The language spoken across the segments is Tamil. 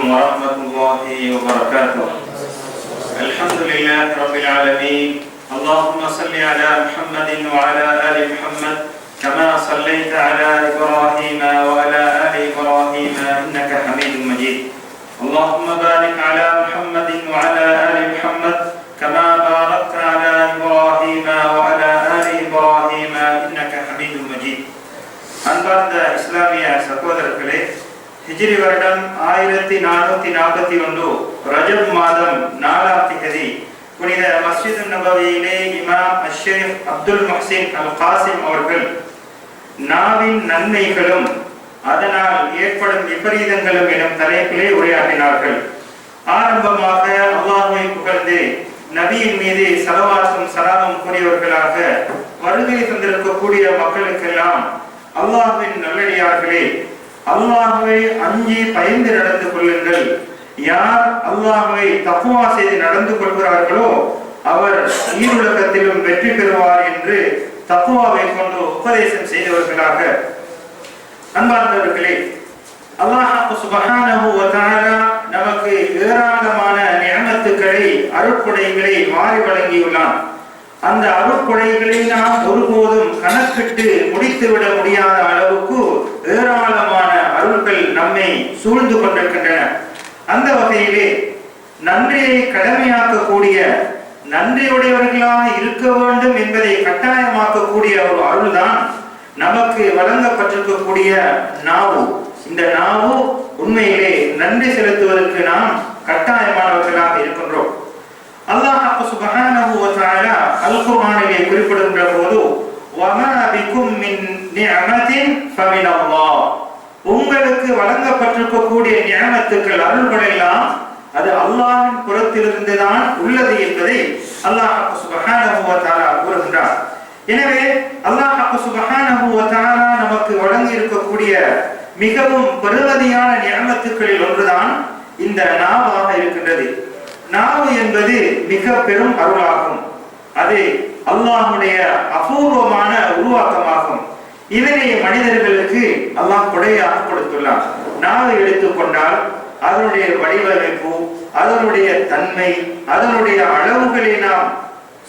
ورحمة الله وبركاته الحمد لله رب العالمين اللهم صل على محمد وعلى آل محمد كما صليت على إبراهيم وعلى آل إبراهيم إنك حميد مجيد اللهم بارك على محمد وعلى آل محمد كما باركت على إبراهيم وعلى آل إبراهيم إنك حميد مجيد அன்பார்ந்த இஸ்லாமிய சகோதரர்களே ஹிஜிரி வருடம் ஆயிரத்தி நானூத்தி நாற்பத்தி ஒன்று ரஜப் மாதம் நாலாம் திகதி. புனித மஸ்ஜித் நபவியிலே இமாம் அஷேக் அப்துல் மஹ்சின் அல் காசிம் அவர்கள் நாவின் நன்மைகளும் அதனால் ஏற்படும் விபரீதங்களும் எனும் தலைப்பிலே உரையாற்றினார்கள். ஆரம்பமாக அல்லாஹுவை புகழ்ந்து நபியின் மீது சலவாசம் சலாமம் கூறியவர்களாக வருகை தந்திருக்கக்கூடிய மக்களுக்கெல்லாம் அல்லாஹ்வின் நல்லடியார்களே அல்லாஹுவை அஞ்சி பயந்து நடந்து கொள்ளுங்கள். யார் அல்லாஹுவை தப்புவா செய்து நடந்து கொள்கிறார்களோ அவர் ஈருலகத்திலும் வெற்றி பெறுவார் என்று தப்புவாவை கொண்டு உபதேசம் செய்தவர்களாக. அன்பார்ந்தவர்களே அல்லாஹு சுபஹானஹு வ தஆலா நமக்கு ஏராளமான நியமத்துக்களை அருட்கொடைகளை வாரி வழங்கியுள்ளான். அந்த அருட்கொடைகளை நாம் ஒருபோதும் கணக்கிட்டு முடித்துவிட முடியாத அளவுக்கு ஏராளமான அருள்கள் நம்மை சூழ்ந்து கொண்டிருக்கின்றன. அந்த வகையிலே நன்றியை கடமையாக்கக்கூடிய நன்றியுடையவர்களாக இருக்க வேண்டும் என்பதை கட்டாயமாக்கக்கூடிய ஒரு அருள்தான் நமக்கு வழங்கப்பட்டிருக்கக்கூடிய நாவு. இந்த நாவு உண்மையிலே நன்றி செலுத்துவதற்கு நாம் கட்டாயமானவர்களாக இருக்கின்றோம். அல்லாஹ் சுப்ஹானஹு வ தஆலா அல் குறிப்பிடுகின்ற போது வமா பிக்கும் மின் நிஅமத்தின் ஃபமின் கொடுக்கப்பட்டிருக்கக்கூடிய நியமத்துக்கள் அருள்கள் எல்லாம் அது அல்லாஹ்வின் புறத்திலிருந்து தான் உள்ளது என்பதை அல்லாஹ் சுப்ஹானஹு வ கூறுகின்றார். எனவே அல்லாஹ் சுப்ஹானஹு வ நமக்கு வழங்கி இருக்கக்கூடிய மிகவும் பெருமதியான நியமத்துக்களில் ஒன்றுதான் இந்த நாவாக இருக்கின்றது. நாவு என்பது மிக பெரும் அருளாகும். அது அல்லாஹுடைய அபூர்வமான உருவாக்கமாகும். இதனை மனிதர்களுக்கு அல்லாஹ் கொடையாக கொடுத்துள்ளார் நாம் எடுத்துக்கொண்டால் அதனுடைய வடிவமைப்பு அதனுடைய தன்மை அதனுடைய அளவுகளை நாம்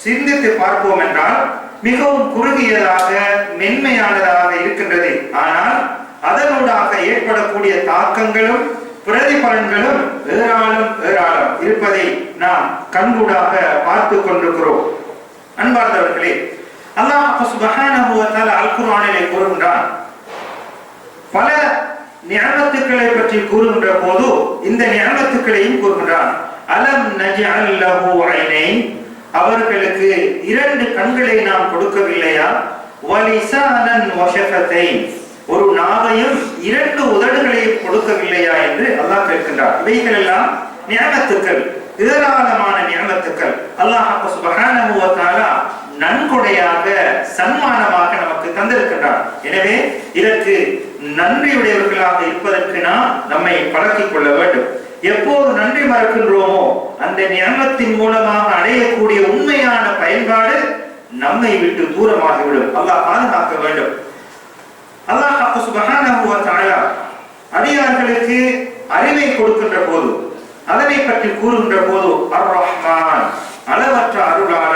சிந்தித்து பார்ப்போம் என்றால் மிகவும் குறுகியதாக மென்மையானதாக இருக்கின்றது. ஆனால் அதனூடாக ஏற்படக்கூடிய தாக்கங்களும் பிரதிபலன்களும் ஏராளம் ஏராளம் இருப்பதை நாம் கண்கூடாக பார்த்து கொண்டிருக்கிறோம். அன்பார்ந்தவர்களே அல்லாஹ் சுபஹானஹு வ தஆலா அல் குர்ஆனிலே கூறுகின்றான் பல நியமத்துக்களை பற்றி கூறுகின்ற போது இந்த நியமத்துக்களையும் கூறுகின்றான். அலம் நஜ்அல் அவர்களுக்கு இரண்டு கண்களை நாம் கொடுக்கவில்லையா? வலிசானன் வஷஃபத்தைன். ஒரு நாவையும் இரண்டு உதடுகளையும் கொடுக்கவில்லையா என்று அல்லாஹ் கேட்கின்றார் இவைகள் எல்லாம் நியமத்துக்கள் ஏராளமான நியமத்துக்கள். அல்லாஹ் சுபஹானஹு நன்கொடையாக சன்மானமாக நமக்கு தந்திருக்கின்றார். எனவே இதற்கு நன்றியுடையவர்களாக இருப்பதற்கு நாம் நம்மை பழக்கிக் கொள்ள வேண்டும். எப்போது நன்றி மறக்கின்றோமோ அந்த நியமத்தின் மூலமாக அடையக்கூடிய உண்மையான பயன்பாடு நம்மை விட்டு தூரமாகிவிடும். அல்லாஹ் பாதுகாக்க வேண்டும். அல்லாஹ் சுபஹானஹு வ அடியார்களுக்கு அறிவை கொடுக்கின்ற போது அதனை பற்றி கூறுகின்ற போது அர் ரஹ்மான் அளவற்ற அருளாளர்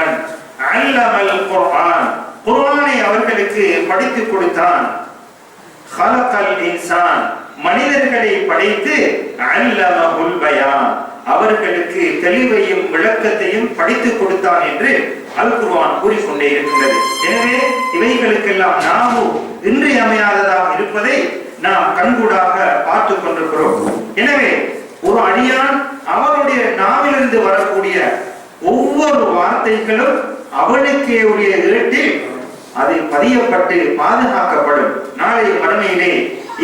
அல்லமல் குர்ஆன் குர்ஆனை அவர்களுக்கு படித்து கொடுத்தான். ஹலகல் இன்சான் மனிதர்களை படைத்து அல்லமஹுல் பயான் அவர்களுக்கு தெளிவையும் விளக்கத்தையும் படித்து கொடுத்தான் என்று அல் குர்ஆன் கூறிக்கொண்டே இருக்கின்றது. எனவே இவைகளுக்கெல்லாம் நாமும் இன்றியமையாததாக இருப்பதை நாம் கண்கூடாக பார்த்து கொண்டிருக்கிறோம். எனவே ஒரு அடியான் அவருடைய நாவிலிருந்து வரக்கூடிய ஒவ்வொரு வார்த்தைகளும் அவனுக்கே உடைய ஏட்டில் அது பதியப்பட்டு பாதுகாக்கப்படும். நாளை மறுமையிலே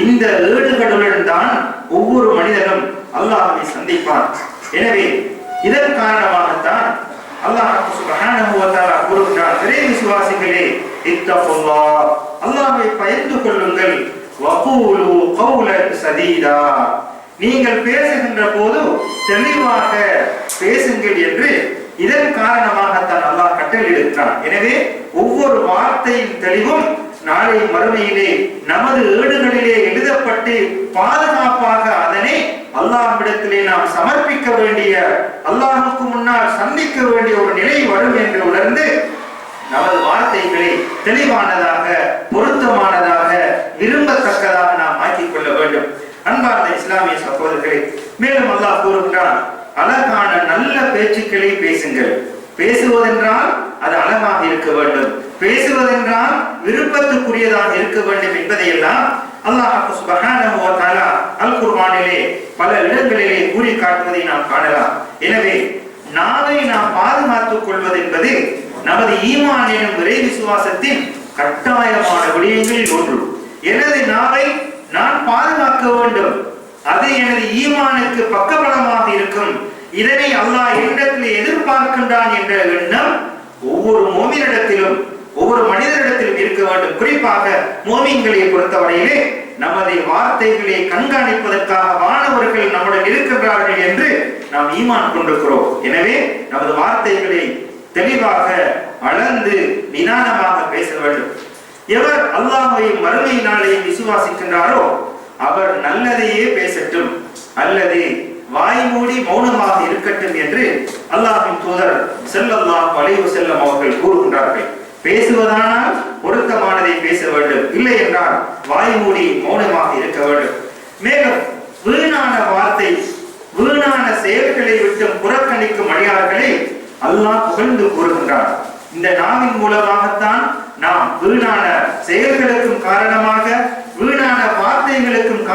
இந்த ஏடுகளுடன் தான் ஒவ்வொரு மனிதனும் அல்லாஹை சந்திப்பான். எனவே இதன் காரணமாகத்தான் அல்லாஹ் சுப்ஹானஹு வ தஆலா கூறுகிறார் இறை விசுவாசிகளே இத்தகுல்லாஹ் அல்லாஹ்வை பயந்து கொள்ளுங்கள். வகூலு கௌலன் சதீதா. நீங்கள் பேசுகின்ற போது தெளிவாக பேசுங்கள் என்று இதன் காரணமாகத்தான் அல்லாஹ் கட்டளையிடுகிறான் எனவே ஒவ்வொரு வார்த்தையின் தெளிவும் நாளை மறுமையிலே நமது ஏடுகளிலே எழுதப்பட்டு பாதுகாப்பாக அதனை அல்லாஹ்விடத்திலே நாம் சமர்ப்பிக்க வேண்டிய அல்லாஹுக்கு முன்னால் சந்திக்க வேண்டிய ஒரு நிலை வரும் என்று உணர்ந்து நமது வார்த்தைகளை தெளிவானதாக பொருத்தமானதாக விரும்பத்தக்கதாக நாம் ஆக்கிக் கொள்ள வேண்டும். அன்பார்ந்த இஸ்லாமிய சகோதரர்களே மேலும் அல்லாஹ் கூறுகின்றான் அழகான நல்ல பேச்சுக்களை பேசுங்கள். பேசுவதென்றால் அது அழகாக இருக்க வேண்டும். பேசுவதென்றால் விருப்பத்துக்குரியதாக இருக்க வேண்டும் என்பதையெல்லாம் அல்லாஹ் சுபஹானஹு வ தஆலா அல் குர்ஆனிலே பல இடங்களிலே கூறி காட்டுவதை நாம் காணலாம். எனவே நாவை நாம் பாதுகாத்துக் கொள்வது என்பது நமது ஈமான் எனும் விரை விசுவாசத்தின் கட்டாயமான விடயங்களில் ஒன்று. எனது நாவை நான் பாதுகாக்க வேண்டும். அது எனது ஈமானுக்கு பக்கபலமாக இருக்கும். இதனை அல்லாஹ் என்னிடத்தில் எதிர்பார்க்கின்றான் என்ற எண்ணம் ஒவ்வொரு மோமினிடத்திலும் ஒவ்வொரு மனிதரிடத்திலும் இருக்க வேண்டும். குறிப்பாக மோமின்களை பொறுத்தவரையிலே நமது வார்த்தைகளை கண்காணிப்பதற்காக மாணவர்கள் நம்முடன் இருக்கின்றார்கள் என்று நாம் ஈமான் கொண்டிருக்கிறோம். எனவே நமது வார்த்தைகளை தெளிவாக அளந்து நிதானமாக பேச வேண்டும். எவர் அல்லாஹையும் மறுமை விசுவாசிக்கின்றாரோ அவர் நல்லதையே பேசட்டும். அல்லது வாய் மூடி மௌனமாக இருக்கட்டும் என்று அல்லாஹின் தூதர் செல்லல்லா வளைவு செல்லும் அவர்கள் கூறுகின்றார்கள். பேசுவதானால் பொருத்தமானதை பேச வேண்டும். இல்லை என்றால் வாய் மூடி மௌனமாக இருக்க வேண்டும். மேலும் வீணான வார்த்தை வீணான செயல்களை விட்டு புறக்கணிக்கும் அடியார்களை அல்லாஹ் புகழ்ந்து கூறுகின்றார் இந்த நாவின் மூலமாகத்தான் நாம் வீணான செயல்களுக்கும் காரணமாக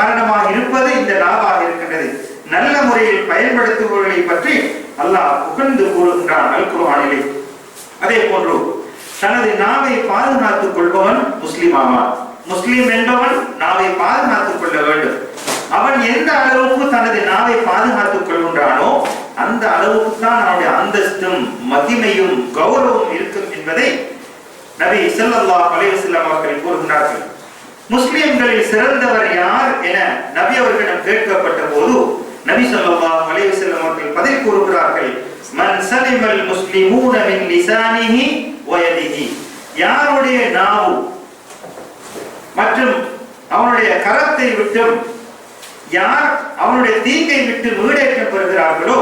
காரணமாக இருப்பது இந்த நாவாக இருக்கின்றது. நல்ல முறையில் பயன்படுத்துபவர்களை பற்றி அல்லாஹ் புகழ்ந்து கூறுகின்றான் அல் அதே போன்று தனது நாவை பாதுகாத்துக் கொள்பவன் முஸ்லிம் ஆவான். முஸ்லிம் என்பவன் நாவை பாதுகாத்துக் கொள்ள வேண்டும். அவன் எந்த அளவுக்கு தனது நாவை பாதுகாத்துக் கொள்கின்றானோ அந்த அளவுக்கு தான் அவனுடைய அந்தஸ்தும் மகிமையும் கௌரவம் இருக்கும் என்பதை நபி ஸல்லல்லாஹு பழைய செல்லம் அவர்கள் கூறுகின்றார்கள். முஸ்லிம்களில் சிறந்தவர் யார் என நபி அவர்களிடம் கேட்கப்பட்ட போது நபி சொல்லா அலைஹி செல்லும் அவர்கள் பதில் கூறுகிறார்கள் மன் சலிமல் முஸ்லிமூன மின் லிசானிஹி யாருடைய நாவு மற்றும் அவனுடைய கரத்தை விட்டும் யார் அவனுடைய தீங்கை விட்டு வீடேற்றப்படுகிறார்களோ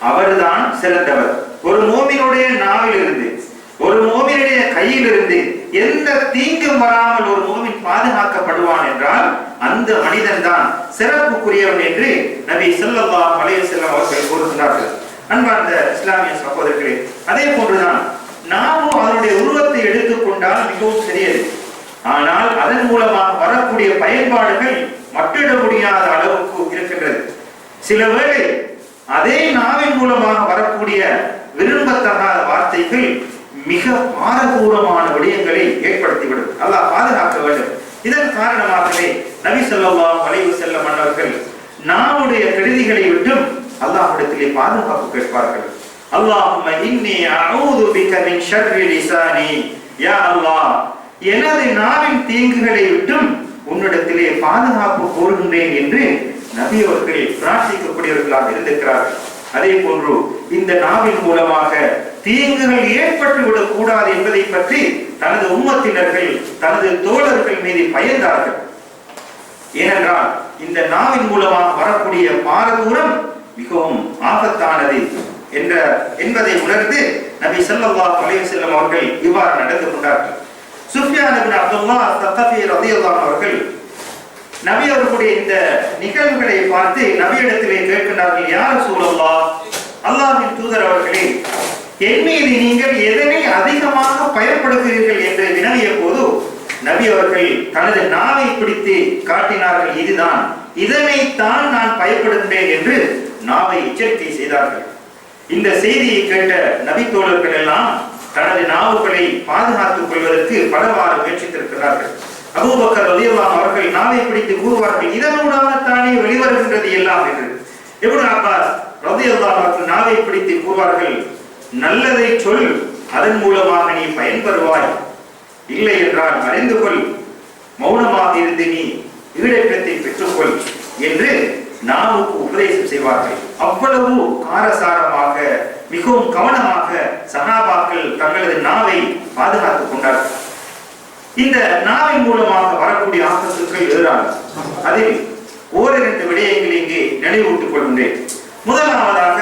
அவர்தான் சிறந்தவர். ஒரு மோமினுடைய நாவிலிருந்து ஒரு மோமினுடைய கையிலிருந்து எந்த தீங்கும் வராமல் ஒரு மோமின் பாதுகாக்கப்படுவான் என்றால் அந்த மனிதன் தான் சிறப்புக்குரியவன் என்று நபி ஸல்லல்லாஹு அலைஹி செல்லம் அவர்கள் கூறுகிறார்கள் அன்பார்ந்த இஸ்லாமிய சகோதரர்களே அதே போன்றுதான் நாமும் அதனுடைய உருவத்தை எடுத்துக்கொண்டால் மிகவும் சிறியது. ஆனால் அதன் மூலமாக வரக்கூடிய பயன்பாடுகள் மட்டிட முடியாத அளவுக்கு இருக்கின்றது. சில வேளை அதே நாவின் மூலமாக வரக்கூடிய விரும்பத்தகாத வார்த்தைகள் மிக பாரதூரமான விடயங்களை ஏற்படுத்திவிடும். அல்லாஹ் பாதுகாக்க வேண்டும். இதன் காரணமாகவே நபி செல்லவா வளைவு செல்ல மன்னர்கள் நாவுடைய கெடுதிகளை விட்டும் அல்லாஹ்விடத்திலே பாதுகாப்பு கேட்பார்கள். அல்லாஹும் இன்னி அஊது பிக மின் ஷர்ரி லிசானி யா அல்லாஹ் எனது நாவின் தீங்குகளை விட்டும் உன்னிடத்திலே பாதுகாப்பு கோருகின்றேன் என்று நபி அவர்கள் பிரார்த்திக்கக்கூடியவர்களாக இருந்திருக்கிறார்கள். அதே போன்று இந்த நாவின் மூலமாக தீங்குகள் ஏற்பட்டுவிடக் கூடாது என்பதை பற்றி தனது உம்மத்தினர்கள் தனது தோழர்கள் மீது பயந்தார்கள். ஏனென்றால் இந்த நாவின் மூலமாக வரக்கூடிய பாரதூரம் மிகவும் ஆபத்தானது என்ற என்பதை உணர்ந்து நபி செல்லவா அலைஹி செல்லும் அவர்கள் இவ்வாறு நடந்து கொண்டார்கள். சுஃபியான் இப்னு அப்துல்லாஹ் தத்தஃபி அவர்கள் நபி அவர்களுடைய இந்த நிகழ்வுகளை பார்த்து நபியிடத்திலே கேட்கின்றார்கள் யார் சூழல்லா அல்லாஹின் தூதர் அவர்களே என் மீது நீங்கள் எதனை அதிகமாக பயன்படுத்துகிறீர்கள்? என்று வினவிய போது நபி அவர்கள் தனது நாவை பிடித்து காட்டினார்கள் இதுதான் இதனைத்தான் நான் பயப்படுகின்றேன் என்று நாவை எச்சரிக்கை செய்தார்கள். இந்த செய்தியை கேட்ட நபி தோழர்கள் எல்லாம் தனது நாவுகளை பாதுகாத்துக் கொள்வதற்கு பலவாறு முயற்சித்திருக்கிறார்கள். அபூபக்கர் ரலியல்லாஹு அவர்கள் நாவை பிடித்து கூறுவார்கள் இதனூடாகத்தானே வெளிவருகின்றது எல்லாம்? என்று. இப்னு அப்பாஸ் ரலியல்லாஹு அவர்கள் நாவை பிடித்து கூறுவார்கள் நல்லதை சொல் அதன் மூலமாக நீ பயன்பெறுவாய். இல்லை என்றால் அறிந்து கொள். மௌனமாக இருந்து நீ ஈடேற்றத்தை பெற்றுக்கொள் என்று நாவுக்கு உபதேசம் செய்வார்கள். அவ்வளவு காரசாரமாக மிகவும் கவனமாக சகாபாக்கள் தங்களது நாவை பாதுகாத்துக் கொண்டார்கள். இந்த நாவின் மூலமாக வரக்கூடிய ஆபத்துக்கள் ஏராளம் அதில் ஓரிரண்டு விடயங்களை இங்கே நினைவு நினைவூட்டிக் கொள்கின்றேன். முதலாவதாக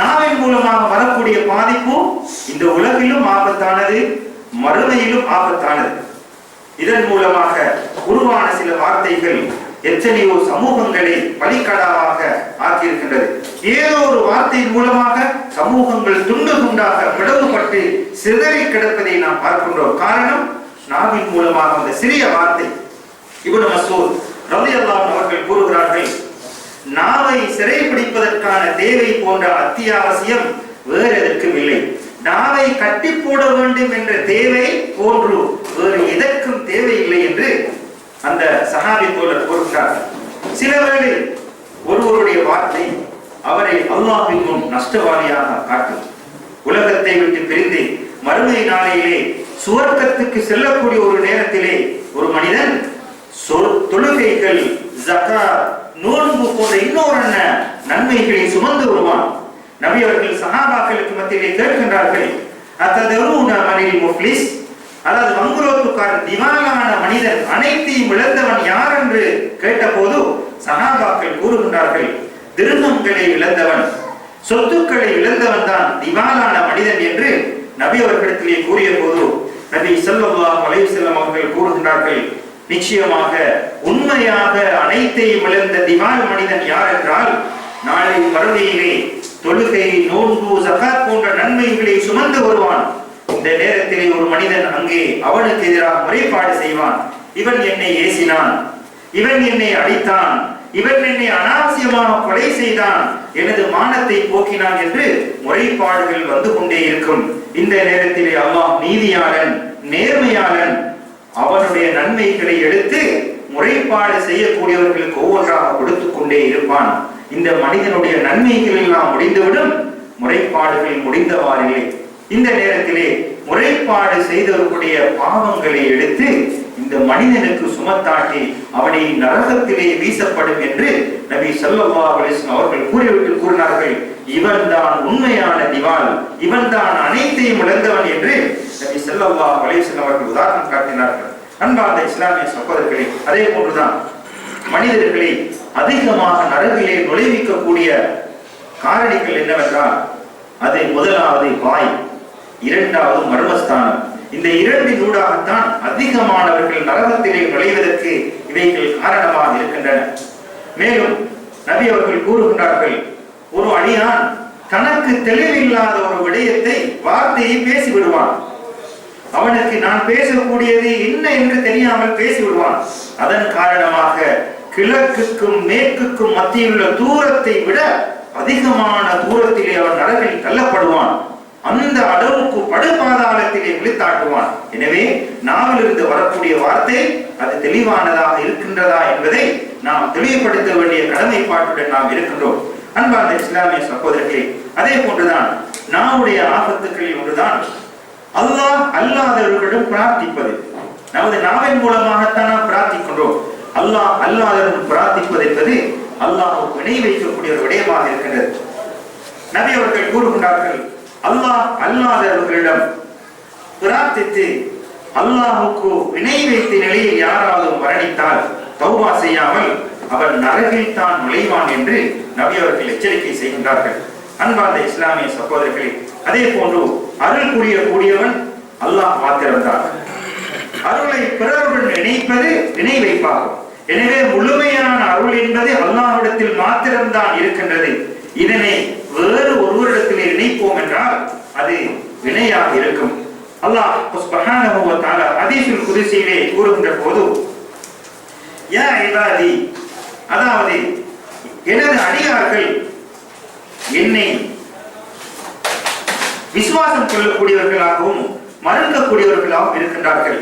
நாவின் மூலமாக வரக்கூடிய பாதிப்பு இந்த உலகிலும் ஆபத்தானது மறுமையிலும் ஆபத்தானது. இதன் மூலமாக உருவான சில வார்த்தைகள் எத்தனையோ சமூகங்களை பலிக்கடாவாக ஆக்கியிருக்கின்றது. ஏதோ ஒரு வார்த்தையின் மூலமாக சமூகங்கள் துண்டு துண்டாக விடவுபட்டு சிதறி கிடப்பதை நாம் பார்க்கின்றோம். காரணம் நாவின் மூலமாக அந்த சிறிய வார்த்தை. இப்னு மசூத் அல்லாஹ் அவர்கள் கூறுகிறார்கள் நாவை சிறைப்பிடிப்பதற்கான தேவை போன்ற அத்தியாவசியம் வேறு எதற்கும் இல்லை. நாவை கட்டி போட வேண்டும் என்ற தேவை போன்று வேறு எதற்கும் தேவையில்லை என்று அந்த சஹாபி தோழர் கூறுகிறார் சில வேளை ஒருவருடைய வார்த்தை அவரை அல்லாஹின் முன் நஷ்டவாளியாக காட்டும். உலகத்தை விட்டு பிரிந்து மறுமை நாளையிலே சுவர்க்கத்துக்கு செல்லக்கூடிய ஒரு நேரத்திலே ஒரு மனிதன் தொழுகைகள் ஜகாத் நோன்பு போன்ற இன்னொரு நன்மைகளை சுமந்து வருவான். நபி அவர்கள் சகாபாக்களுக்கு மத்தியிலே கேட்கின்றார்கள் அத்ததருன மனில் முஃப்லிஸ்? அதாவது வங்குரோத்துக்காரன் திவாலான மனிதன் அனைத்தையும் இழந்தவன் யார் என்று கேட்டபோது சகாபாக்கள் கூறுகின்றார்கள் திருநங்களை இழந்தவன் சொத்துக்களை இழந்தவன் தான் திவாலான மனிதன் என்று நபி அவர்களிடத்திலே கூறிய போது நபி ஸல்லல்லாஹு அலைஹி செல்லம் அவர்கள் கூறுகின்றார்கள் நிச்சயமாக உண்மையாக அனைத்தையும் இழந்த திவால் மனிதன் யார் என்றால் நாளை மறுமையிலே தொழுகை நோன்பு சகாத் போன்ற நன்மைகளை சுமந்து வருவான். இந்த நேரத்திலே ஒரு மனிதன் அங்கே அவனுக்கு எதிராக முறைப்பாடு செய்வான். இவன் என்னை ஏசினான். இவன் என்னை அடித்தான். இவன் என்னை அனாவசியமாக கொலை செய்தான். எனது மானத்தை போக்கினான் என்று முறைப்பாடுகள் வந்து கொண்டே இருக்கும். இந்த நேரத்திலே அல்லாஹ் நீதியாளன் நேர்மையாளன் அவனுடைய நன்மைகளை எடுத்து முறைப்பாடு செய்யக்கூடியவர்களுக்கு ஒவ்வொன்றாக கொடுத்து கொண்டே இருப்பான். இந்த மனிதனுடைய நன்மைகள் எல்லாம் முடிந்துவிடும். முறைப்பாடுகள் முடிந்தவாறில்லை இந்த நேரத்திலே முறைப்பாடு செய்தவர்களுடைய பாவங்களை எடுத்து இந்த மனிதனுக்கு சுமத்தாட்டி அவனை நரகத்திலே வீசப்படும் என்று நபி சல்லா அலிஸ்லாம் அவர்கள் கூறிவிட்டு கூறினார்கள். இவன் தான் உண்மையான திவால் இவன் தான் அனைத்தையும் இழந்தவன் என்று நபி சல்லா அலிஸ்லாம் அவர்கள் உதாரணம் காட்டினார்கள். அன்பார்ந்த இஸ்லாமிய சகோதரர்களே அதே போன்றுதான் மனிதர்களை அதிகமாக நரகிலே நுழைவிக்கக்கூடிய காரணிகள் என்னவென்றால் அது முதலாவது வாய் இரண்டாவது மர்மஸ்தானம். இந்த இரண்டின் ஊடாகத்தான் அதிகமானவர்கள் நரகத்திலே நுழைவதற்கு இவைகள் காரணமாக இருக்கின்றன. மேலும் நபி அவர்கள் கூறுகின்றார்கள் ஒரு அடியான் தனக்கு தெளிவில்லாத ஒரு விடயத்தை வார்த்தையை பேசி விடுவான் அவனுக்கு நான் பேசக்கூடியது என்ன என்று தெரியாமல் பேசி விடுவான் அதன் காரணமாக கிழக்குக்கும் மேற்குக்கும் மத்தியில் உள்ள தூரத்தை விட அதிகமான தூரத்திலே அவன் நரகில் தள்ளப்படுவான். அந்த அளவுக்கு படுபாதாளத்திலே விழித்தாட்டுவான். எனவே நாவிலிருந்து வரக்கூடிய வார்த்தை அது தெளிவானதாக இருக்கின்றதா என்பதை நாம் தெளிவுபடுத்த வேண்டிய கடமைப்பாட்டுடன் நாம் இருக்கின்றோம். அன்பார்ந்த இஸ்லாமிய சகோதரர்களே அதே போன்றுதான் நாவுடைய ஆபத்துக்களில் ஒன்றுதான் அல்லாஹ் அல்லாதவர்களிடம் பிரார்த்திப்பது. நமது நாவின் மூலமாகத்தான் நாம் பிரார்த்திக்கின்றோம்? அல்லாஹ் அல்லாதவர்கள் பிரார்த்திப்பது என்பது அல்லாஹ் இணை வைக்கக்கூடிய ஒரு விடயமாக இருக்கின்றது. நபி அவர்கள் கூறுகின்றார்கள் அல்லாஹ் அல்லாதவர்களிடம் பிரார்த்தித்து அல்லாஹுக்கு வினை வைத்த நிலையில் யாராவது மரணித்தால் தௌபா செய்யாமல் அவன் நரகில் தான் நுழைவான் என்று நபி அவர்கள் எச்சரிக்கை செய்கின்றார்கள். அன்பார்ந்த இஸ்லாமிய சகோதரர்களே அதே போன்று அருள் புரிய கூடியவன் அல்லாஹ் மாத்திரம்தான். அருளை பிறருடன் இணைப்பது இணை வைப்பாகும். எனவே முழுமையான அருள் என்பது அல்லாஹ்விடத்தில் மாத்திரம்தான் இருக்கின்றது. இதனை வேறு ஒருவரிடத்தில் இணைப்போம் என்றால் அது வினையாக இருக்கும். அல்லாஹ் சுப்ஹானஹு வ தஆலா கூறுகின்ற போது யா இபாதி அதாவது எனது அடியார்கள் என்னை விசுவாசம் கொள்ளக்கூடியவர்களாகவும் மறுக்கக்கூடியவர்களாகவும் இருக்கின்றார்கள்.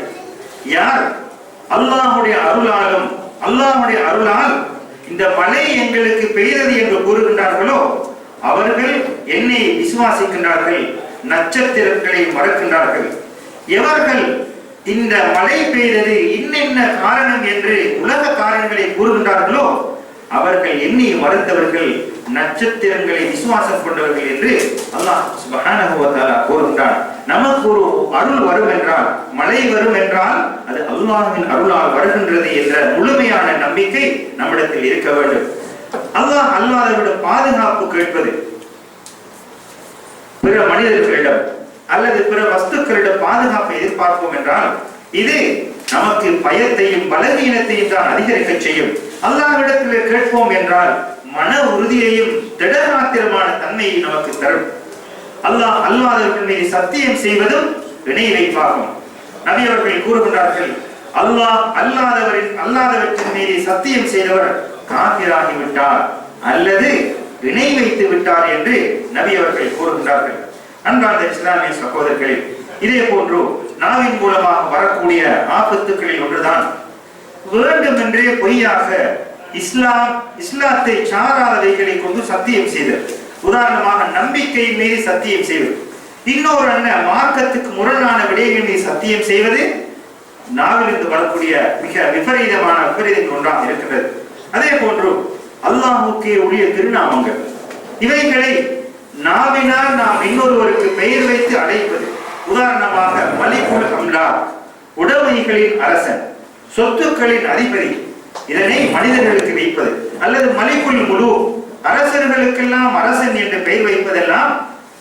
யார்? அல்லாஹுடைய அருளாலும் அல்லாஹுடைய அருளால் இந்த மழை எங்களுக்கு பெய்தது என்று கூறுகின்றார்களோ அவர்கள் என்னை விசுவாசிக்கின்றார்கள் நட்சத்திரங்களை மறக்கின்றார்கள். எவர்கள் இந்த மழை பெய்தது இன்னென்ன காரணம் என்று உலக காரணங்களை கூறுகின்றார்களோ அவர்கள் எண்ணி மறுத்தவர்கள் நட்சத்திரங்களை விசுவாசம் கொண்டவர்கள் என்று அல்லாஹ் சுப்ஹானஹு வ தஆலா கூறுகின்றார் நமக்கு ஒரு அருள் வரும் என்றால் மழை வரும் என்றால் அது அல்லாஹின் அருளால் வருகின்றது என்ற முழுமையான நம்பிக்கை நம்மிடத்தில் இருக்க வேண்டும். அல்லாஹ் அல்லாதவிட பாதுகாப்பு கேட்பது பிற மனிதர்களிடம் அல்லது பிற வஸ்துக்களிடம் பாதுகாப்பை எதிர்பார்ப்போம் என்றால் இது நமக்கு பயத்தையும் பலவீனத்தையும் தான் அதிகரிக்க செய்யும். அல்லாவிடத்தில் கேட்போம் என்றால் மன உறுதியையும் திடமாத்திரமான தன்மையை நமக்கு தரும். அல்லாஹ் அல்லாதவர்கள் மீது சத்தியம் செய்வதும் இணை வைப்பாகும். நபி அவர்கள் கூறுகின்றார்கள் அல்லாஹ் அல்லாதவரின் அல்லாதவற்றின் மீது சத்தியம் செய்தவர் காபிராகி விட்டார் அல்லது இணை வைத்து விட்டார் என்று நபி அவர்கள் கூறுகின்றார்கள். அன்றாந்த இஸ்லாமிய சகோதரர்களே இதே போன்று நாவின் மூலமாக வரக்கூடிய ஆபத்துக்களில் ஒன்றுதான். வேண்டுமென்றே பொய்யாக இஸ்லாம் இஸ்லாத்தை சாராதவைகளை கொண்டு சத்தியம் செய்தது. உதாரணமாக நம்பிக்கையின் மீது சத்தியம் செய்வது. இன்னொரு அண்ணன் மார்க்கத்துக்கு முரணான விடயங்கள் மீது சத்தியம் செய்வது நாவிலிருந்து வரக்கூடிய மிக விபரீதமான விபரீதங்கள் ஒன்றாக இருக்கிறது. அதே போன்று அல்லாஹுக்கே உரிய திருநாமங்கள். இவைகளை நாவினால் நாம் இன்னொருவருக்கு பெயர் வைத்து அழைப்பது. உதாரணமாக மலிபுல் அம்லா உடமைகளின் அரசன் சொத்துக்களின் அதிபதி. இதனை மனிதர்களுக்கு வைப்பது. அல்லது மலிபுல் முழு அரசர்களுக்கெல்லாம் அரசன் என்று பெயர் வைப்பதெல்லாம்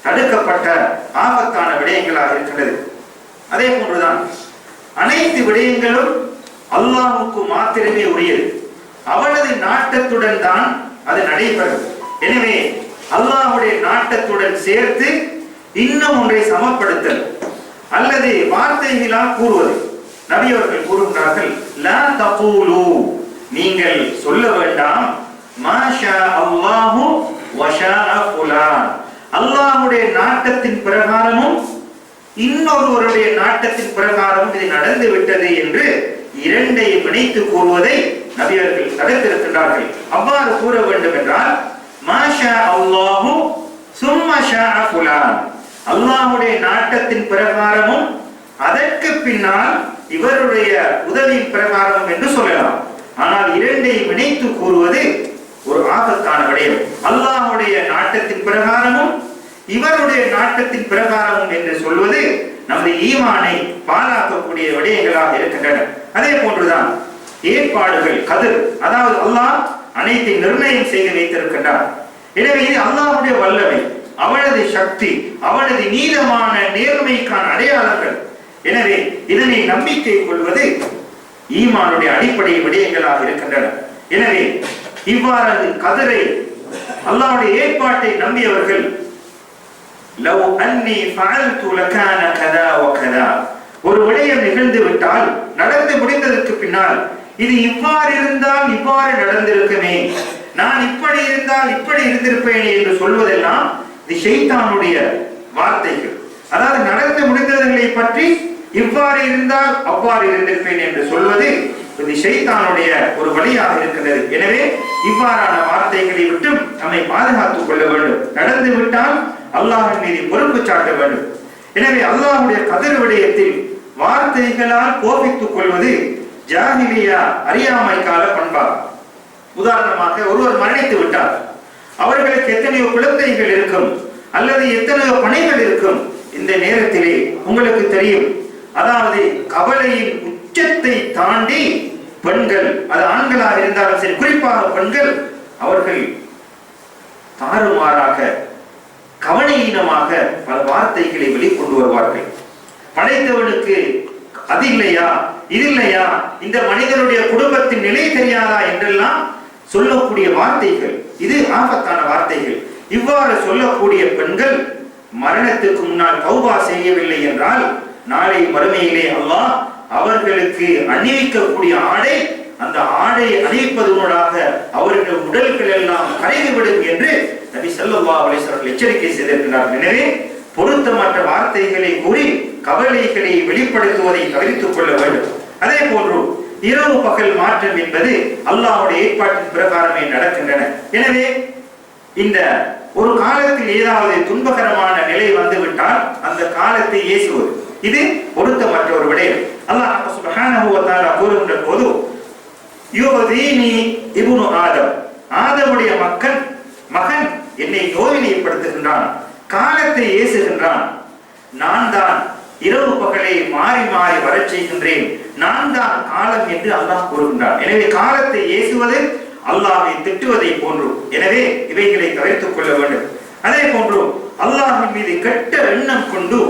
தடுக்கப்பட்ட ஆபத்தான விடயங்களாக இருக்கின்றது. அதே போன்றுதான் அனைத்து விடயங்களும் அல்லாஹுக்கு மாத்திரமே உரியது. அவனது நாட்டத்துடன் தான் அது நடைபெறும். எனவே அல்லாஹுடைய நாட்டத்துடன் சேர்த்து இன்னும் ஒன்றை சமப்படுத்தல் அல்லது வார்த்தைகளால் கூறுவது. நபி அவர்கள் கூறுகிறார்கள் நீங்கள் சொல்ல வேண்டாம் மாஷா அல்லாஹு வஷா ஃபுலான் அல்லாஹுடைய நாட்டத்தின் பிரகாரமும் இன்னொருவருடைய நாட்டத்தின் பிரகாரம் இது நடந்து விட்டது என்று இரண்டையும் இணைத்து கூறுவதை நபியர்கள் தடுத்திருக்கின்றார்கள் அவ்வாறு கூற வேண்டும் என்றால் மாஷா அல்லாஹு சும்மா ஷா அல்லாஹுடைய நாட்டத்தின் பிரகாரமும் அதற்கு பின்னால் இவருடைய உதவியின் பிரகாரம் என்று சொல்லலாம். ஆனால் இரண்டையும் இணைத்து கூறுவது ஒரு ஆபத்தான விடயம். அல்லாஹுடைய நாட்டத்தின் பிரகாரமும் இவருடைய நாட்டத்தின் பிரகாரமும் என்று சொல்வது நமது ஈமானை பாழாக்கக்கூடிய விடயங்களாக இருக்கின்றன. அதே போன்றுதான் ஏற்பாடுகள் கதிர் அதாவது அல்லாஹ் அனைத்தை நிர்ணயம் செய்து வைத்திருக்கின்றார். எனவே இது அல்லாஹ்வுடைய வல்லமை அவனது சக்தி அவனது நீதமான நேர்மைக்கான அடையாளங்கள். எனவே இதனை நம்பிக்கை கொள்வது ஈமானுடைய அடிப்படை விடயங்களாக இருக்கின்றன. எனவே இவ்வாறு கதிரை அல்லாவுடைய ஏற்பாட்டை நம்பியவர்கள் லவ் அன்னி ஃபஅல்து லகான கதா வ கதா. ஒரு விடயம் நிகழ்ந்து விட்டால் நடந்து முடிந்ததற்கு பின்னால் இது இவ்வாறு இருந்தால் இவ்வாறு நடந்திருக்குமே. நான் இப்படி இருந்தால் இப்படி இருந்திருப்பேனே என்று சொல்வதெல்லாம் இது ஷைத்தானுடைய வார்த்தைகள். அதாவது நடந்து முடிந்ததுகளை பற்றி இவ்வாறு இருந்தால் அவ்வாறு இருந்திருப்பேன் என்று சொல்வது இது ஷைத்தானுடைய ஒரு வழியாக இருக்கிறது. எனவே இவ்வாறான வார்த்தைகளை விட்டு நம்மை பாதுகாத்துக் கொள்ள வேண்டும். நடந்து விட்டால் அல்லாஹின் மீது பொறுப்பு சாட்ட வேண்டும். எனவே அல்லாஹுடைய கதிர் விடயத்தில் வார்த்தைகளால் கோபித்துக் கொள்வது ஜாகிலியா அறியாமை கால பண்பாகும் உதாரணமாக ஒருவர் மரணித்து விட்டார். அவர்களுக்கு எத்தனையோ குழந்தைகள் இருக்கும் அல்லது எத்தனையோ பணிகள் இருக்கும். இந்த நேரத்திலே உங்களுக்கு தெரியும் அதாவது கவலையின் உச்சத்தை தாண்டி பெண்கள் அது ஆண்களாக இருந்தாலும் சரி குறிப்பாக பெண்கள் அவர்கள் தாறுமாறாக கவனையீனமாக பல வார்த்தைகளை வெளிக்கொண்டு வருவார்கள். படைத்தவனுக்கு அது இல்லையா இது இல்லையா இந்த மனிதனுடைய குடும்பத்தின் நிலை தெரியாதா என்றெல்லாம் சொல்லக்கூடிய வார்த்தைகள். இது ஆபத்தான வார்த்தைகள். இவ்வாறு சொல்லக்கூடிய பெண்கள் மரணத்துக்கு முன்னால் தௌபா செய்யவில்லை என்றால் நாளை மறுமையிலே அல்லாஹ் அவர்களுக்கு அணிவிக்கக்கூடிய ஆடை அந்த ஆடை அணிவிப்பதனூடாக அவர்கள் உடல்கள் எல்லாம் கரைந்துவிடும் என்று நபி ஸல்லல்லாஹு அலைஹி எச்சரிக்கை செய்திருக்கிறார் எனவே பொருத்தமற்ற வார்த்தைகளை கூறி கவலைகளை வெளிப்படுத்துவதை தவிர்த்துக் கொள்ள வேண்டும். அதே போன்று இரவு பகல் மாற்றம் என்பது அல்லாஹுடைய ஏற்பாட்டின் பிரகாரமே நடக்கின்றன. எனவே இந்த ஒரு காலத்தில் ஏதாவது துன்பகரமான நிலை வந்துவிட்டால் அந்த காலத்தை ஏசுவது. இது பொருத்தமற்ற ஒரு விடயம். அல்லாஹ் சுபஹானஹு வ தஆலா கூறுகின்ற போது யுவதீனி இப்னு ஆதம். ஆதமுடைய மக்கள் மகன் என்னை நோயினைப்படுத்துகின்றான் காலத்தை ஏசுகின்றான். நான் தான் இரவு பகலை மாறி மாறி வரச் செய்கின்றேன். நான் தான் காலம் என்று அல்லாஹ் கூறுகின்றான். எனவே காலத்தை ஏசுவது அல்லாஹை திட்டுவதை போன்று. எனவே இவைகளை தவிர்த்துக் கொள்ள வேண்டும். அதே போன்று அல்லாஹின் மீது கெட்ட எண்ணம் கொண்டு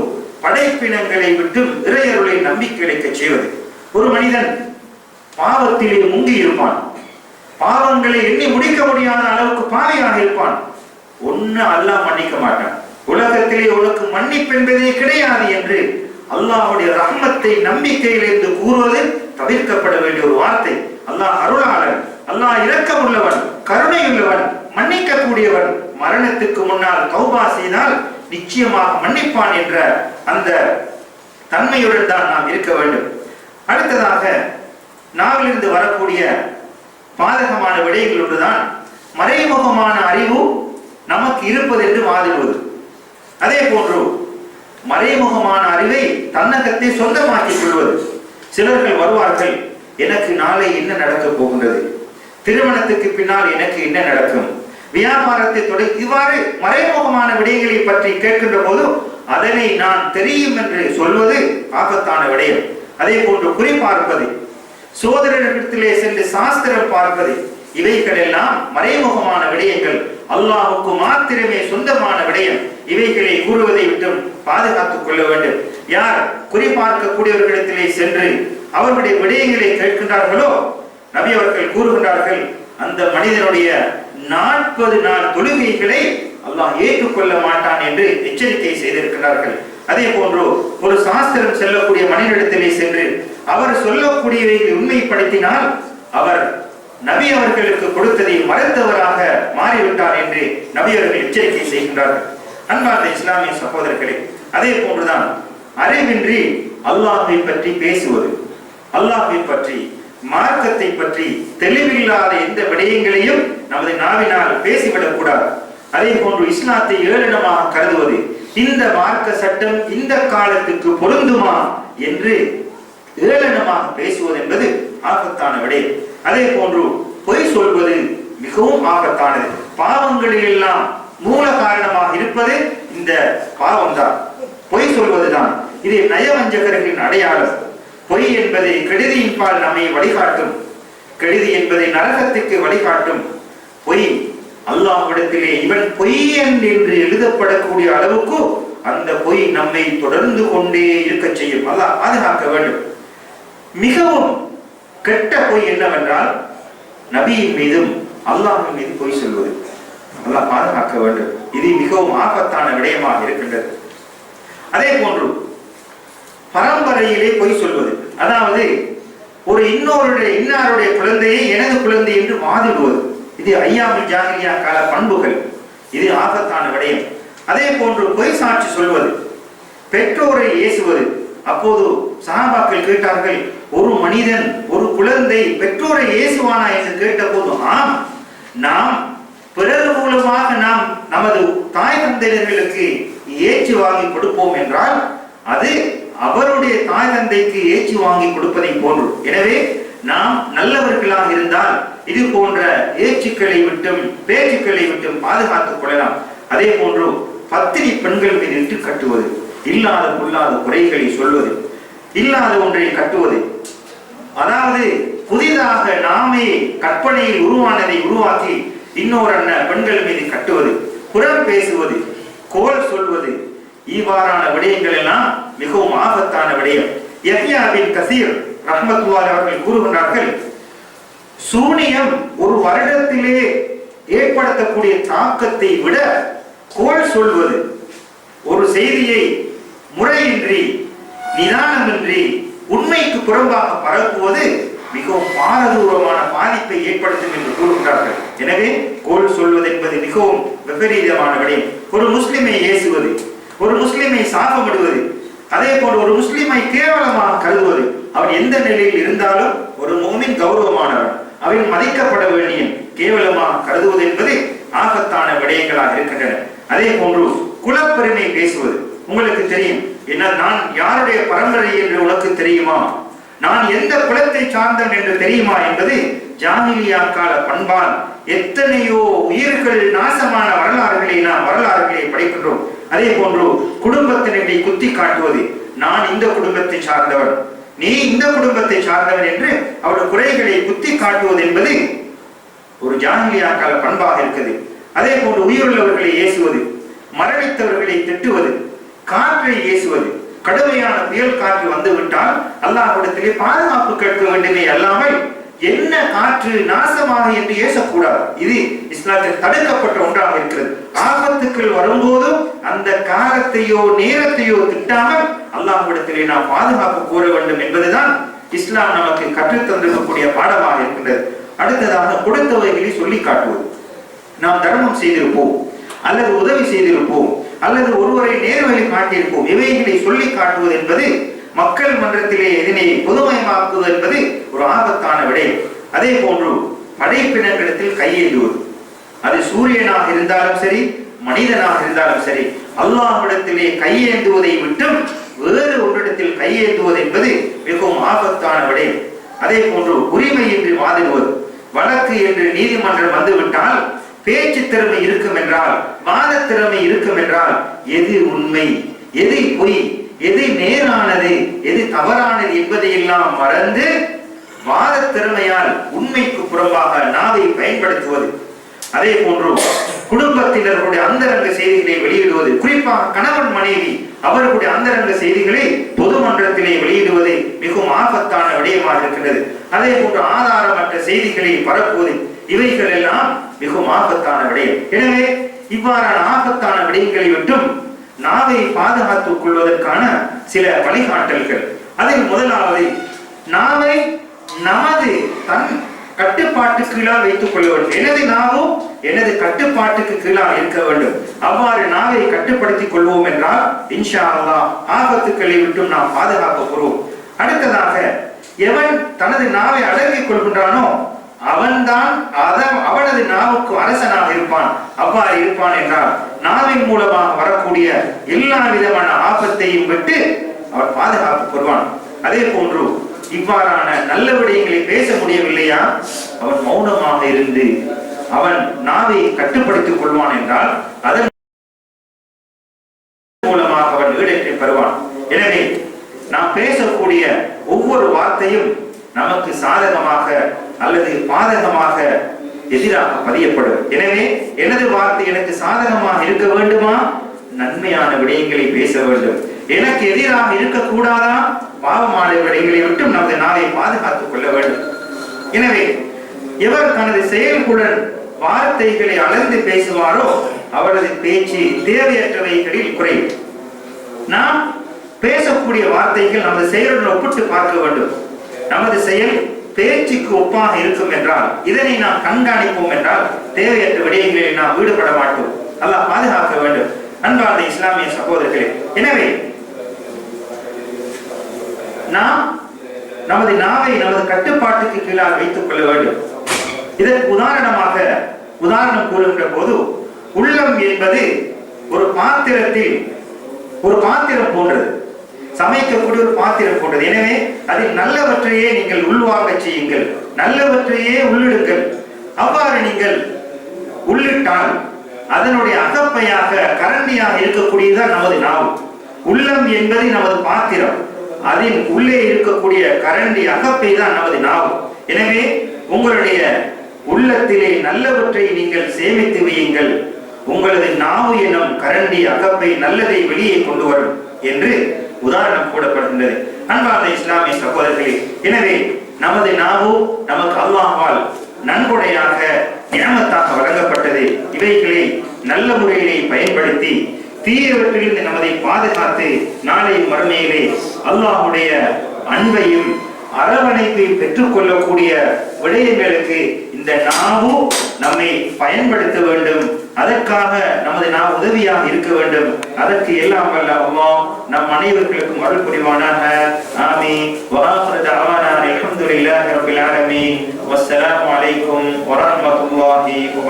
படைப்பினங்களை விட்டு இறையருளை நம்பிக்கை கிடைக்கச் செய்வது. ஒரு மனிதன் பாவத்திலே முங்கி இருப்பான். பாவங்களை எண்ணி முடிக்க முடியாத அளவுக்கு பாவையாக இருப்பான். ஒன்னு அல்லாஹ் மன்னிக்க மாட்டான். உலகத்திலே உனக்கு மன்னிப்பு என்பதே கிடையாது என்று அல்லாஹுடைய ரஹ்மத்தை நம்பிக்கையிலிருந்து கூறுவது தவிர்க்கப்பட வேண்டிய ஒரு வார்த்தை. அல்லாஹ் அருளாளன் அல்லாஹ் இரக்கமுள்ளவன் கருணையுள்ளவன் மன்னிக்க கூடியவன் மரணத்துக்கு முன்னால் தௌபா செய்தால் நிச்சயமாக மன்னிப்பான் என்ற அந்த தன்மையுடன் தான் நாம் இருக்க வேண்டும். அடுத்ததாக நாவிலிருந்து வரக்கூடிய பாதகமான விடயங்கள் ஒன்றுதான் மறைமுகமான அறிவு நமக்கு இருப்பது என்று வாதிடுவது. அதே போன்று மறைமுகமான அறிவை தன்னகத்தை சொந்தமாக்கிக் கொள்வது. சிலர்கள் வருவார்கள் எனக்கு நாளை என்ன நடக்கப் போகின்றது? திருமணத்துக்கு பின்னால் எனக்கு என்ன நடக்கும்? வியாபாரத்தை தொடங்கி இவ்வாறு மறைமுகமான விடயங்களை பற்றி கேட்கின்ற போது அதனை நான் தெரியும் என்று சொல்வது ஆபத்தான விடயம். அதே போன்று குறிப்பார்ப்பது சோதரர்களிடத்திலே சென்று சாஸ்திரம் பார்ப்பது இவைகள் எல்லாம் மறைமுகமான விடயங்கள். அல்லாஹுக்கு மாத்திரமே சொந்தமான விடயம். இவைகளை கூறுவதை விட்டும் பாதுகாத்துக் கொள்ள வேண்டும். யார் குறிப்பார்க்கக்கூடியவர்களிடத்திலே சென்று அவர்களுடைய விடயங்களை கேட்கின்றார்களோ நபி அவர்கள் கூறுகின்றார்கள் அந்த மனிதனுடைய நாற்பது நாள் தொழுகைகளை அல்லாஹ் ஏற்றுக்கொள்ள மாட்டான் என்று எச்சரிக்கை செய்திருக்கிறார்கள். அதே போன்று ஒரு சாஸ்திரம் செல்லக்கூடிய மனிதனிடத்திலே சென்று அவர் சொல்லக்கூடியவை உண்மைப்படுத்தினால் அவர் நபி அவர்களுக்கு கொடுத்ததை மறுத்தவராக மாறிவிட்டார் என்று நபி அவர்கள் எச்சரிக்கை செய்கின்றார்கள். அன்பார்ந்த இஸ்லாமிய சகோதரர்களே அதே போன்றுதான் அறிவின்றி அல்லாஹை பற்றி பேசுவது அல்லாஹை பற்றி மார்க்கத்தை பற்றி தெளிவில்லாத எந்த விடயங்களையும் நமது நாவினால் பேசிவிடக் கூடாது அதே போன்று இஸ்லாத்தை ஏளனமாக கருதுவது இந்த மார்க்க சட்டம் இந்த காலத்துக்கு பொருந்துமா என்று ஏளனமாக பேசுவது என்பது ஆபத்தான விடயம். அதே போன்று பொய் சொல்வது மிகவும் ஆபத்தானது. பாவங்களில் எல்லாம் மூல காரணமாக இருப்பது இந்த பாவம்தான். பொய் சொல்வதுதான். இது நயவஞ்சகர்களின் அடையாளம். பொய் என்பதை கெடுதியின் பால் நம்மை வழிகாட்டும். கெடுதி என்பதை நரகத்துக்கு வழிகாட்டும். பொய் அல்லாஹ்விடத்திலே இவன் பொய்யன் என்று எழுதப்படக்கூடிய அளவுக்கு அந்த பொய் நம்மை தொடர்ந்து கொண்டே இருக்கச் செய்யும். அல்லாஹ் பாதுகாக்க வேண்டும். மிகவும் கெட்ட பொய் என்னவென்றால் நபியின் மீதும் அல்லாஹின் மீது பொய் சொல்வது. அல்லாஹ் பாதுகாக்க வேண்டும். இது மிகவும் ஆபத்தான விடயமாக இருக்கின்றது. அதே போன்று பரம்பரையிலே பொய் சொல்வது. அதாவது ஒரு இன்னொருடைய இன்னாருடைய குழந்தையை எனது குழந்தை என்று வாதிடுவது இது ஐயாமில் ஜாகிரியா கால பண்புகள். இது ஆபத்தான விடயம். அதே போன்று பொய் சாட்சி சொல்வது பெற்றோரை ஏசுவது. அப்போது சகாபாக்கள் கேட்டார்கள் ஒரு மனிதன் ஒரு குழந்தை பெற்றோரை ஏசுவானா? என்று கேட்டபோது ஆம். நாம் பிறர் மூலமாக நாம் நமது தாய் தந்தையர்களுக்கு ஏற்றி வாங்கி கொடுப்போம் என்றால் அது அவருடைய தாய் தந்தைக்கு ஏற்றி வாங்கி கொடுப்பதை போன்று. எனவே நாம் நல்லவர்களாக இருந்தால் இது போன்ற ஏச்சுக்களை விட்டும் பேச்சுக்களை விட்டும் பாதுகாத்துக் கொள்ளலாம். அதே போன்று பத்தினி பெண்கள் மீது நின்று கட்டுவது இல்லாத பொல்லாத குறைகளை சொல்வது இல்லாத ஒன்றை கட்டுவது. அதாவது புதிதாக நாமே கற்பனையில் உருவானதை உருவாக்கி இன்னொரு அண்ணன் பெண்கள் மீது கட்டுவது புறம் பேசுவது கோல் சொல்வது இவ்வாறான விடயங்கள் எல்லாம் மிகவும் ஆபத்தான விடயம். யஹ்யா பின் கசீர் ரஹ்மத்துல்லாஹி அவர்கள் கூறுகின்றார்கள் சூனியம் ஒரு வருடத்திலே ஏற்படுத்தக்கூடிய தாக்கத்தை விட கோல் சொல்வது ஒரு செய்தியை முறையின்றி நிதானமின்றி உண்மைக்கு புறம்பாக பரப்புவது மிகவும் பாரதூரமான பாதிப்பை ஏற்படுத்தும் என்று கூறுகிறார்கள் எனவே கோல் சொல்வது என்பது மிகவும் விபரீதமான விடயம். ஒரு முஸ்லிமை ஏசுவது ஒரு முஸ்லிமை சாபமிடுவது அதே போன்று ஒரு முஸ்லிமை கேவலமாக கருதுவது அவன் எந்த நிலையில் இருந்தாலும் ஒரு மோமின் கௌரவமானவன். அவன் மதிக்கப்பட வேண்டிய கேவலமாக கருதுவது என்பது ஆபத்தான விடயங்களாக இருக்கின்றன. அதே போன்று குலப்பெருமை பேசுவது. உங்களுக்கு தெரியும். என்ன நான் யாருடைய பரம்பரை என்று உனக்கு தெரியுமா? நான் எந்த குலத்தை சார்ந்தன் என்று தெரியுமா என்பது ஜாகிலியா கால பண்பால் எத்தனையோ உயிர்கள் நாசமான வரலாறுகளை நாம் வரலாறுகளை படிக்கின்றோம். அதே போன்று குடும்பத்தினரை குத்தி காட்டுவது. நான் இந்த குடும்பத்தை சார்ந்தவன். நீ இந்த குடும்பத்தை சார்ந்தவன் என்று அவருடைய குறைகளை குத்தி காட்டுவது என்பது ஒரு ஜாங்கிலியா கால பண்பாக இருக்குது. அதே போன்று உயிருள்ளவர்களை ஏசுவது மரணித்தவர்களை திட்டுவது காற்றை ஏசுவது கடுமையான புயல் காற்று வந்து விட்டால் அல்லாஹ்விடத்திலே பாதுகாப்பு கேட்க வேண்டுமே அல்லாமல் என்ன காற்று நாசமாக என்று ஏசக்கூடாது. இது இஸ்லாத்தில் தடுக்கப்பட்ட ஒன்றாக இருக்கிறது. ஆபத்துக்கள் வரும்போதும் அந்த காலத்தையோ நேரத்தையோ திட்டாமல் அல்லாஹ்விடத்திலே நாம் பாதுகாப்பு கூற வேண்டும் என்பதுதான் இஸ்லாம் நமக்கு கற்றுத்தந்திருக்கக்கூடிய பாடமாக இருக்கின்றது. அடுத்ததாக கொடுத்தவைகளை சொல்லி காட்டுவது. நாம் தர்மம் செய்திருப்போம் அல்லது உதவி செய்திருப்போம் அல்லது ஒருவரை நேர்வழி காட்டியிருப்போம். இவைகளை சொல்லி காட்டுவது என்பது மக்கள் மன்றத்திலே இதனை பொதுமயமாக்குவது என்பது ஒரு ஆபத்தான விடை. அதே போன்று படைப்பினங்களிடத்தில் கையேந்துவது. அது சூரியனாக இருந்தாலும் சரி மனிதனாக இருந்தாலும் சரி அல்லாஹ்விடத்திலே கையேந்துவதை விட்டும் வேறு ஒன்றிடத்தில் கையேந்துவது என்பது மிகவும் ஆபத்தான விடை. அதே போன்று உரிமை என்று வாதிடுவது வழக்கு என்று நீதிமன்றம் வந்துவிட்டால் பேச்சு திறமை இருக்கும் என்றால் வாத திறமை இருக்கும் என்றால் எது உண்மை எது பொய்? எது நேரானது எது தவறானது என்பதையெல்லாம் மறந்து வாத திறமையால் உண்மைக்கு புறம்பாக நாவை பயன்படுத்துவது. அதே போன்று குடும்பத்தினர்களுடைய அந்தரங்க செய்திகளை வெளியிடுவது குறிப்பாக கணவன் மனைவி அவர்களுடைய அந்தரங்க செய்திகளை பொதுமன்றத்திலே வெளியிடுவது மிகவும் ஆபத்தான விடயமாக இருக்கின்றது. அதே போன்று ஆதாரமற்ற செய்திகளை பரப்புவது இவைகள் எல்லாம் மிகவும் ஆபத்தான விடயம். எனவே இவ்வாறான ஆபத்தான விடயங்களை விட்டும் நாவை பாதுகாத்துக் கொள்வதற்கான சில வழிகாட்டல்கள். அதில் முதலாவது நாவை நமது தன் கட்டுப்பாட்டுக்கு கீழாக வைத்துக் கொள்ள வேண்டும். எனது நாவும் எனது கட்டுப்பாட்டுக்கு கீழாக இருக்க வேண்டும். அவ்வாறு நாவை கட்டுப்படுத்திக் கொள்வோம் என்றால் இன்ஷா அல்லா ஆபத்துக்களை விட்டும் நாம் பாதுகாக்கப்படுவோம் அடுத்ததாக எவன் தனது நாவை அடங்கிக் கொள்கின்றானோ அவன்தான் அத- அவனது நாவுக்கு அரசனாக இருப்பான். அவ்வாறு இருப்பான் என்றால் நாவின் மூலமாக வரக்கூடிய எல்லா விதமான ஆபத்தையும் விட்டு அவர் பாதுகாப்பு பெறுவான் அதே போன்று இவ்வாறான நல்ல விடயங்களை பேச முடியவில்லையா? அவன் மௌனமாக இருந்து அவன் நாவை கட்டுப்படுத்திக் கொள்வான் என்றால் அதன் மூலமாக அவன் ஈடேற்றை பெறுவான். எனவே நாம் பேசக்கூடிய ஒவ்வொரு வார்த்தையும் நமக்கு சாதகமாக அல்லது பாதகமாக எதிராக பதியப்படும். எனவே எனது வார்த்தை எனக்கு சாதகமாக இருக்க வேண்டுமா? நன்மையான விடயங்களை பேச வேண்டும். எனக்கு எதிராக இருக்கக்கூடாதா? பாவமான விடயங்களை விட்டும் நமது நாளை பாதுகாத்துக் கொள்ள வேண்டும். எனவே எவர் தனது செயல்களுடன் வார்த்தைகளை அளந்து பேசுவாரோ அவரது பேச்சு தேவையற்றவைகளில் குறையும். நாம் பேசக்கூடிய வார்த்தைகள் நமது செயலுடன் ஒப்பிட்டு பார்க்க வேண்டும். நமது செயல் பேச்சுக்கு ஒப்பாக இருக்கும் என்றால் இதனை நாம் கண்காணிப்போம் என்றால் தேவையற்ற விடயங்களில் நாம் ஈடுபட மாட்டோம். அல்லாஹ் பாதுகாக்க வேண்டும். அன்பார்ந்த இஸ்லாமிய சகோதரர்களே எனவே நாம் நமது நாவை நமது கட்டுப்பாட்டுக்கு கீழாக வைத்துக் கொள்ள வேண்டும். இதற்கு உதாரணமாக உதாரணம் கூறுகின்ற போது உள்ளம் என்பது ஒரு பாத்திரத்தில் ஒரு பாத்திரம் போன்றது. சமைக்கக்கூடிய ஒரு பாத்திரம் போன்றது எனவே அதில் நல்லவற்றையே நீங்கள் உள்வாங்க செய்யுங்கள். நல்லவற்றையே உள்ளிடுங்கள். அவ்வாறு நீங்கள் உள்ளிட்டால் அதனுடைய அகப்பையாக கரண்டியாக இருக்கக்கூடியதுதான் நமது நாவல் உள்ளம் என்பது நமது பாத்திரம். அதில் உள்ளே இருக்கக்கூடிய கரண்டி அகப்பை தான் நமது நாவல் எனவே உங்களுடைய உள்ளத்திலே நல்லவற்றை நீங்கள் சேமித்து வையுங்கள். உங்களது நாவு எனும் கரண்டி அகப்பை நல்லதை வெளியே கொண்டு வரும் என்று உதாரணம் கூடப்படுகின்றது அன்பார்ந்த இஸ்லாமிய சகோதரர்களே எனவே நமது நாவு நமக்கு அல்லாஹ்வால் நன்கொடையாக நியமத்தாக வழங்கப்பட்டது. இவைகளை நல்ல முறையிலே பயன்படுத்தி தீயவற்றிலிருந்து நமதை பாதுகாத்து நாளை மறுமையிலே அல்லாஹுடைய அன்பையும் அரவணைப்பை பெற்றுக்கொள்ளக்கூடிய விடயங்களுக்கு இந்த நாவு நம்மை பயன்படுத்த வேண்டும். அதற்காக நமது நாம் உதவியாக இருக்க வேண்டும். அதற்கு எல்லாம் வல்ல அம்மா நம் அனைவர்களுக்கும் அருள் புரிவானாக. ஆமி வஹாஃபிர தஅவானா அல்ஹம்துலில்லாஹி ரப்பில் ஆலமீன். வஸ்ஸலாமு அலைக்கும் வ ரஹ்மத்துல்லாஹி வ